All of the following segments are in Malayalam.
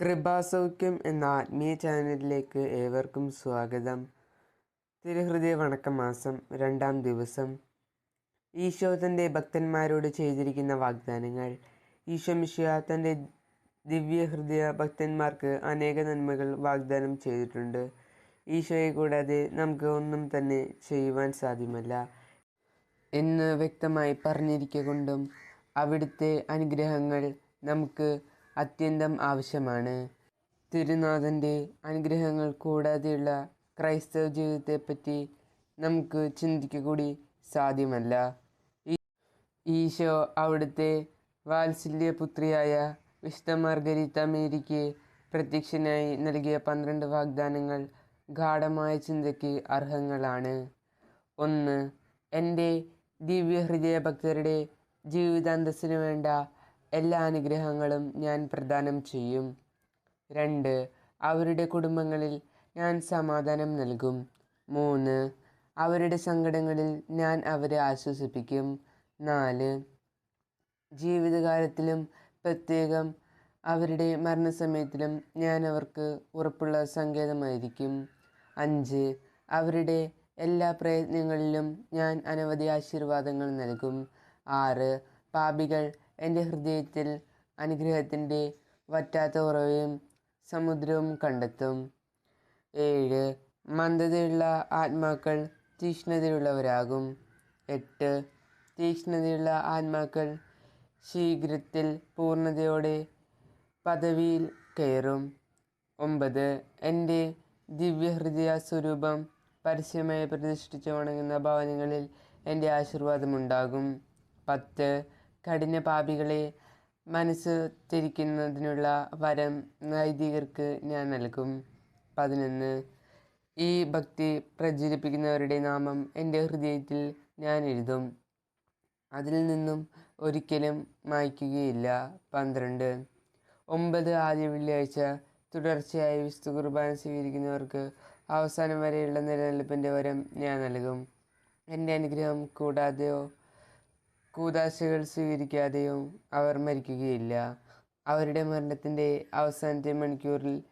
കൃപാസൗഖ്യം എന്ന ആത്മീയ ചാനലിലേക്ക് ഏവർക്കും സ്വാഗതം. തിരുഹൃദയ വണക്കമാസം രണ്ടാം ദിവസം. ഈശോ തന്റെ ഭക്തന്മാരോട് ചെയ്തിരിക്കുന്ന വാഗ്ദാനങ്ങൾ. ഈശോ മിശിഹ തന്റെ ദിവ്യഹൃദയ ഭക്തന്മാർക്ക് അനേക നന്മകൾ വാഗ്ദാനം ചെയ്തിട്ടുണ്ട്. ഈശോയെ കൂടാതെ നമുക്ക് ഒന്നും തന്നെ ചെയ്യുവാൻ സാധ്യമല്ല എന്ന് വ്യക്തമായി പറഞ്ഞിരിക്കൊണ്ടും അവിടുത്തെ അനുഗ്രഹങ്ങൾ നമുക്ക് അത്യന്തം ആവശ്യമാണ്. തിരുനാഥന്റെ അനുഗ്രഹങ്ങൾ കൂടാതെയുള്ള ക്രൈസ്തവ ജീവിതത്തെപ്പറ്റി നമുക്ക് ചിന്തിക്കുക കൂടി സാധ്യമല്ല. ഈശോ അവിടുത്തെ വാത്സല്യപുത്രിയായ വിശുദ്ധ മാർഗരീത്ത മേരിക്ക് പ്രത്യക്ഷനായി നൽകിയ പന്ത്രണ്ട് വാഗ്ദാനങ്ങൾ ഗാഠമായ ചിന്തയ്ക്ക് അർഹങ്ങളാണ്. ഒന്ന് എന്റെ ദിവ്യഹൃദയ ഭക്തരുടെ ജീവിതാന്തസ്സിനു വേണ്ട എല്ലാ അനുഗ്രഹങ്ങളും ഞാൻ പ്രദാനം ചെയ്യും. രണ്ട് അവരുടെ കുടുംബങ്ങളിൽ ഞാൻ സമാധാനം നൽകും. മൂന്ന് അവരുടെ സങ്കടങ്ങളിൽ ഞാൻ അവരെ ആശ്വസിപ്പിക്കും. നാല് ജീവിതകാലത്തിലും പ്രത്യേകം അവരുടെ മരണസമയത്തിലും ഞാൻ അവർക്ക് ഉറപ്പുള്ള സങ്കേതമായിരിക്കും. അഞ്ച് അവരുടെ എല്ലാ പ്രയത്നങ്ങളിലും ഞാൻ അനവധി ആശീർവാദങ്ങൾ നൽകും. ആറ് പാപികൾ എന്റെ ഹൃദയത്തിൽ അനുഗ്രഹത്തിന്റെ വറ്റാത്ത ഉറവയും സമുദ്രവും കണ്ടെത്തും. ഏഴ് മന്ദതയുള്ള ആത്മാക്കൾ തീക്ഷ്ണതയുള്ളവരാകും എട്ട് തീക്ഷ്ണതയുള്ള ആത്മാക്കൾ ശീഘ്രത്തിൽ പൂർണതയോടെ പദവിയിൽ കയറും. ഒമ്പത് എന്റെ ദിവ്യഹൃദയ സ്വരൂപം പരസ്യമായി പ്രതിഷ്ഠിച്ചു വണങ്ങുന്ന ഭവനങ്ങളിൽ എന്റെ ആശീർവാദമുണ്ടാകും. പത്ത് കഠിന പാപികളെ മനസ്സ് തിരിക്കുന്നതിനുള്ള വരം നൈതികർക്ക് ഞാൻ നൽകും. പതിനൊന്ന്. ഈ ഭക്തി പ്രചരിപ്പിക്കുന്നവരുടെ നാമം എന്റെ ഹൃദയത്തിൽ ഞാൻ എഴുതും. അതിൽ നിന്നും ഒരിക്കലും മായ്ക്കുകയില്ല. പന്ത്രണ്ട്. ഒമ്പത് ആദ്യ വെള്ളിയാഴ്ച തുടർച്ചയായി വിശുദ്ധ കുർബാന സ്വീകരിക്കുന്നവർക്ക് അവസാനം വരെയുള്ള നിലനിൽപ്പിന്റെ വരം ഞാൻ നൽകും. എന്റെ അനുഗ്രഹം കൂടാതെയോ കൂതാശകൾ സ്വീകരിക്കാതെയും അവർ മരിക്കുകയില്ല. അവരുടെ മരണത്തിന്റെ അവസാനത്തെ മണിക്കൂറിൽ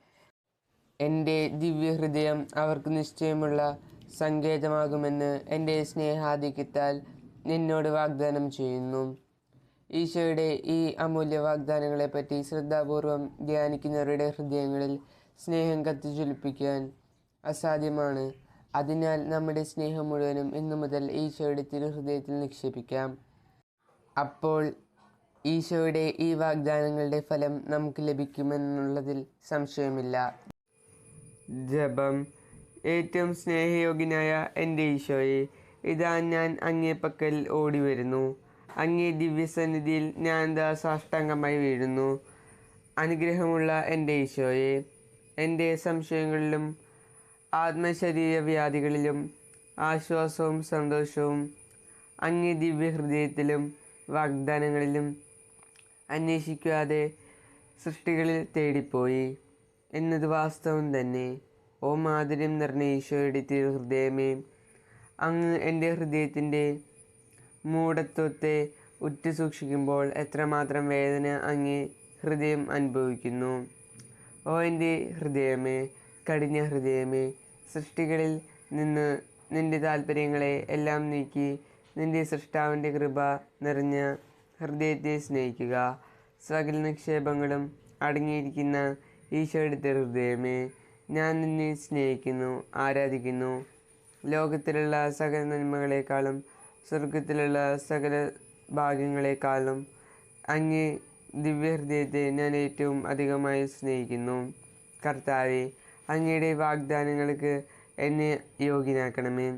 എന്റെ ദിവ്യഹൃദയം അവർക്ക് നിശ്ചയമുള്ള സങ്കേതമാകുമെന്ന് എന്റെ സ്നേഹാധിക്യത്താൽ നിന്നോട് വാഗ്ദാനം ചെയ്യുന്നു. ഈശോയുടെ ഈ അമൂല്യ വാഗ്ദാനങ്ങളെപ്പറ്റി ശ്രദ്ധാപൂർവം ധ്യാനിക്കുന്നവരുടെ ഹൃദയങ്ങളിൽ സ്നേഹം കത്തിച്ചൊലിപ്പിക്കാൻ അസാധ്യമാണ്. അതിനാൽ നമ്മുടെ സ്നേഹം മുഴുവനും ഇന്നു മുതൽ ഈശോയുടെ തിരുഹൃദയത്തിൽ നിക്ഷേപിക്കാം. അപ്പോൾ ഈശോയുടെ ഈ വാഗ്ദാനങ്ങളുടെ ഫലം നമുക്ക് ലഭിക്കുമെന്നുള്ളതിൽ സംശയമില്ല. ജപം ഏറ്റവും സ്നേഹയോഗ്യനായ എന്റെ ഈശോയെ ഇതാ ഞാൻ അങ്ങേ പക്കൽ ഓടി വരുന്നു അങ്ങേ ദിവ്യസന്നിധിയിൽ ഞാൻ ദാ സാഷ്ടാംഗമായി വീഴുന്നു. അനുഗ്രഹമുള്ള എന്റെ ഈശോയെ എന്റെ സംശയങ്ങളിലും ആത്മശരീര വ്യാധികളിലും ആശ്വാസവും സന്തോഷവും അങ്ങേ ദിവ്യഹൃദയത്തിലും വാഗ്ദാനങ്ങളിലും അന്വേഷിക്കാതെ സൃഷ്ടികളിൽ തേടിപ്പോയി എന്നത് വാസ്തവം തന്നെ. ഓ മാധുര്യം നിറഞ്ഞ ഈശോയുടെ തിരുഹൃദയമേ അങ്ങ് എന്റെ ഹൃദയത്തിന്റെ മൂഢത്വത്തെ ഉറ്റു സൂക്ഷിക്കുമ്പോൾ എത്രമാത്രം വേദന അങ്ങ് ഹൃദയം അനുഭവിക്കുന്നു. ഓ എന്റെ ഹൃദയമേ കടിഞ്ഞ ഹൃദയമേ സൃഷ്ടികളിൽ നിന്ന് നിന്റെ താല്പര്യങ്ങളെ എല്ലാം നീക്കി നിന്റെ സൃഷ്ടാവിന്റെ കൃപ നിറഞ്ഞ ഹൃദയത്തെ സ്നേഹിക്കുക. സകല നിക്ഷേപങ്ങളും അടങ്ങിയിരിക്കുന്ന ഈശോയുടെ ഹൃദയമേ ഞാൻ നിന്നെ സ്നേഹിക്കുന്നു ആരാധിക്കുന്നു. ലോകത്തിലുള്ള സകല നന്മകളെക്കാളും സ്വർഗത്തിലുള്ള സകല ഭാഗ്യങ്ങളെക്കാളും അങ്ങേ ദിവ്യഹൃദയത്തെ ഞാൻ ഏറ്റവും അധികമായി സ്നേഹിക്കുന്നു. കർത്താവെ അങ്ങയുടെ വാഗ്ദാനങ്ങൾക്ക് എന്നെ യോഗ്യനാക്കണമേ.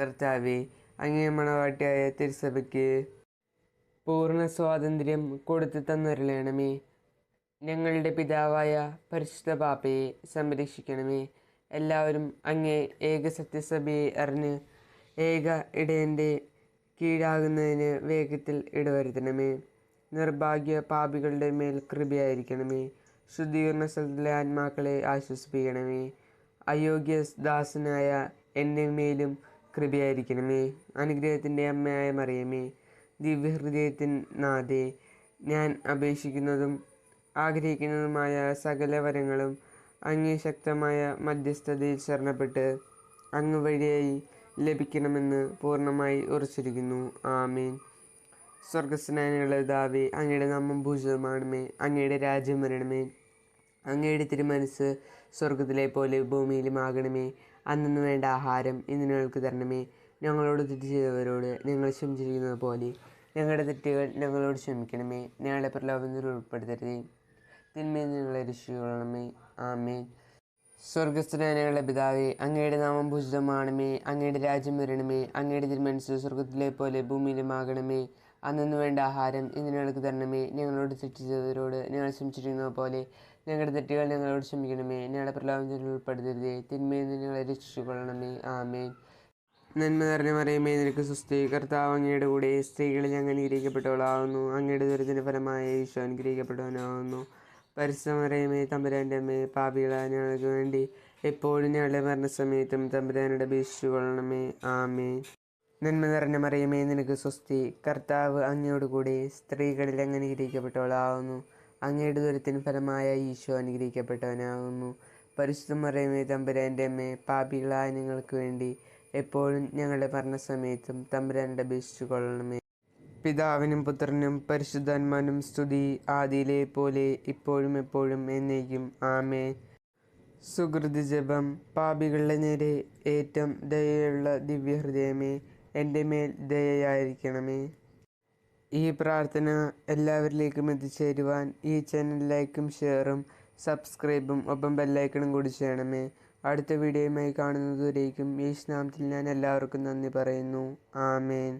കർത്താവെ അങ്ങേ മണവാട്ടിയായ തിരുസഭയ്ക്ക് പൂർണ സ്വാതന്ത്ര്യം കൊടുത്തു തന്നരുളണമേ. ഞങ്ങളുടെ പിതാവായ പരിശുദ്ധ പാപ്പയെ സംരക്ഷിക്കണമേ. എല്ലാവരും അങ്ങേ ഏക സത്യസഭയെ അറിഞ്ഞ് ഏക ഇടയന്റെ കീഴാകുന്നതിന് വേഗത്തിൽ ഇടവരുത്തണമേ. നിർഭാഗ്യ പാപികളുടെ മേൽ കൃപയായിരിക്കണമേ. ശുദ്ധീകരണ സ്ഥലത്തിലെ ആത്മാക്കളെ ആശ്വസിപ്പിക്കണമേ. അയോഗ്യ ദാസനായ എന്റെ മേലും കൃപയായിരിക്കണമേ. അനുഗ്രഹത്തിന്റെ അമ്മയായ മറിയമേ ദിവ്യഹൃദയത്തിൻ നാഥേ ഞാൻ അപേക്ഷിക്കുന്നതും ആഗ്രഹിക്കുന്നതുമായ സകല വരങ്ങളും അങ്ങേ ശക്തമായ മധ്യസ്ഥതയിൽ ശരണപ്പെട്ട് അങ്ങ് വഴിയായി ലഭിക്കണമെന്ന് പൂർണമായി ഉറച്ചിരിക്കുന്നു. ആമീൻ. സ്വർഗസ്നാനുള്ള ദാവേ അങ്ങയുടെ നാമം ഭൂഷിതമാണമേ അങ്ങയുടെ രാജ്യം വരണമേ. അങ്ങയുടെ തിരുമനസ് സ്വർഗത്തിലെ പോലെ ഭൂമിയിലും ആകണമേ. അന്നു വേണ്ട ആഹാരം ഇന്ന് തരണമേ. ഞങ്ങളോട് തെറ്റ് ചെയ്തവരോട് ഞങ്ങൾ ക്ഷമിച്ചിരിക്കുന്നത് പോലെ ഞങ്ങളുടെ തെറ്റുകൾ ഞങ്ങളോട് ക്ഷമിക്കണമേ. ഞങ്ങളുടെ പ്രലോഭനത്തിൽ ഉൾപ്പെടുത്തരുതേ. തിന്മയിൽ ഞങ്ങളെ രക്ഷിക്കണമേ. ആമേൻ. സ്വർഗസ്ഥനായ പിതാവേ അങ്ങയുടെ നാമം ഭൂഷിതമാണമേ അങ്ങയുടെ രാജ്യം വരണമേ. അങ്ങയുടെ തിരുമനസ് സ്വർഗത്തിലെ പോലെ ഭൂമിയിലുമാകണമേ അന്നു വേണ്ട ആഹാരം ഇന്ന് തരണമേ. ഞങ്ങളോട് തെറ്റ് ചെയ്തവരോട് ഞങ്ങൾ ക്ഷമിച്ചിരിക്കുന്നത് പോലെ ഞങ്ങളുടെ തെറ്റുകൾ ഞങ്ങളോട് ക്ഷമിക്കണമേ. ഞങ്ങളുടെ പ്രലോഭനത്തിൽ ഉൾപ്പെടുത്തരുതേ. തിന്മയിൽ നിന്ന് ഞങ്ങളെ രക്ഷിച്ചുകൊള്ളണമേ. ആമേൻ. നന്മ നിറഞ്ഞ മറിയമേ നിനക്ക് സുസ്ഥി കർത്താവ് അങ്ങയുടെ കൂടെ സ്ത്രീകളിൽ ഞങ്ങൾ അനുഗ്രഹിക്കപ്പെട്ടവളാവുന്നു അങ്ങയുടെ ദുരിതത്തിന് ഫലമായ ഈശോ അനുഗ്രഹിക്കപ്പെട്ടവനാവുന്നു പരിശ്രമറിയമേ തമ്പുരാന്റെ അമ്മേ പാപികളായ ഞങ്ങൾക്ക് വേണ്ടി എപ്പോഴും ഞങ്ങളുടെ മരണസമയത്തും തമ്പുരാനോട് അപേക്ഷിച്ചുകൊള്ളണമേ. ആമേ നന്മ നിറഞ്ഞ മറിയമേ നിനക്ക് സ്വസ്തി. കർത്താവ് അങ്ങയോട് കൂടെ സ്ത്രീകളിൽ അങ്ങനെ അനുഗ്രഹിക്കപ്പെട്ടവളാവുന്നു അങ്ങയുടെ ദുരത്തിന് ഫലമായ ഈശോ അനുഗ്രഹിക്കപ്പെട്ടവനാകുന്നു. പരിശുദ്ധ മറിയമേ തമ്പുരാന്റെ അമ്മേ പാപികളായ ഞങ്ങൾക്ക് വേണ്ടി എപ്പോഴും ഞങ്ങളുടെ മരണസമയത്തും തമ്പുരാനുടെ അപേക്ഷിച്ചു കൊള്ളണമേ. പിതാവിനും പുത്രനും പരിശുദ്ധാത്മാനും സ്തുതി ആദിയിലെ പോലെ ഇപ്പോഴും എപ്പോഴും എന്നേക്കും. ആമേ സുഹൃതി ജപം പാപികളുടെ നേരെ ഏറ്റവും ദയയുള്ള ദിവ്യഹൃദയമേ എന്റെ മേൽ ദയയായിരിക്കണമേ. ഈ പ്രാർത്ഥന എല്ലാവരിലേക്കും എത്തിച്ചേരുവാൻ ഈ ചാനൽ ലൈക്കും ഷെയറും സബ്സ്ക്രൈബും ഒപ്പം ബെല്ലൈക്കണും കൂടി ചെയ്യണമേ. അടുത്ത വീഡിയോയുമായി കാണുന്നതുവരേക്കും ഈ സ്നാമത്തിൽ ഞാൻ എല്ലാവർക്കും നന്ദി പറയുന്നു. ആമേൻ.